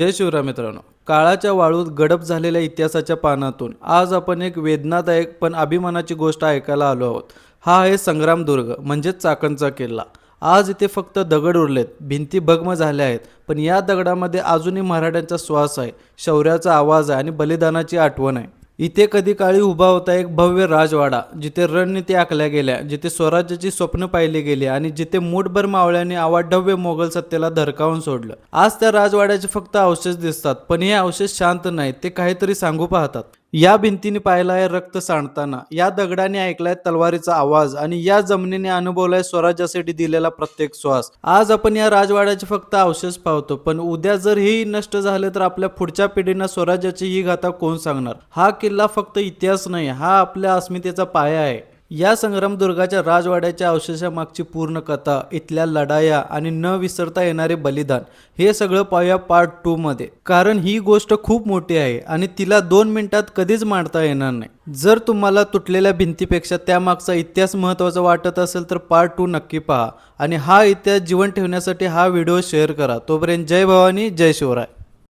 जय शिवराय मित्रांनो. काळाच्या वाळूत गडप झालेल्या इतिहासाच्या पानातून आज आपण एक वेदनादायक पण अभिमानाची गोष्ट ऐकायला आलो आहोत. हा आहे संग्रामदुर्ग म्हणजेच चाकणचा किल्ला. आज इथे फक्त दगड उरलेत भिंती भग्म झाल्या आहेत पण या दगडामध्ये अजूनही मराठ्यांचा श्वास आहे शौर्याचा आवाज आहे आणि बलिदानाची आठवण आहे. इथे कधी काळी उभा होता एक भव्य राजवाडा जिथे रणनीती आखल्या गेल्या जिथे स्वराज्याची स्वप्न पाहिली गेली आणि जिथे मूठभर मावळ्याने आवाढव्य मोगल सत्तेला धरकावून सोडलं. आज त्या राजवाड्याचे फक्त अवशेष दिसतात पण हे अवशेष शांत नाहीत ते काहीतरी सांगू पाहतात. या भिंतीने पाहिलाय आहे रक्त सांडताना. या दगडाने ऐकलाय तलवारीचा आवाज आणि या जमिनीने अनुभवलाय स्वराज्यासाठी दिलेला प्रत्येक श्वास. आज आपण या राजवाड्याचे फक्त अवशेष पाहतो पण उद्या जर हेही नष्ट झाले तर आपल्या पुढच्या पिढींना स्वराज्याची ही गाथा कोण सांगणार? हा किल्ला फक्त इतिहास नाही हा आपल्या अस्मितेचा पाया आहे. या संग्रामदुर्गाच्या राजवाड्याच्या अवशेषामागची पूर्ण कथा इथल्या लढाया आणि न विसरता येणारे बलिदान हे सगळं पाहूया पार्ट टू मध्ये. कारण ही गोष्ट खूप मोठी आहे आणि तिला दोन मिनिटात कधीच मांडता येणार नाही. जर तुम्हाला तुटलेल्या भिंतीपेक्षा त्यामागचा इतिहास महत्त्वाचा वाटत असेल तर पार्ट टू नक्की पहा. आणि हा इतिहास जीवन ठेवण्यासाठी हा व्हिडिओ शेअर करा. तोपर्यंत जय भवानी जय शिवराय.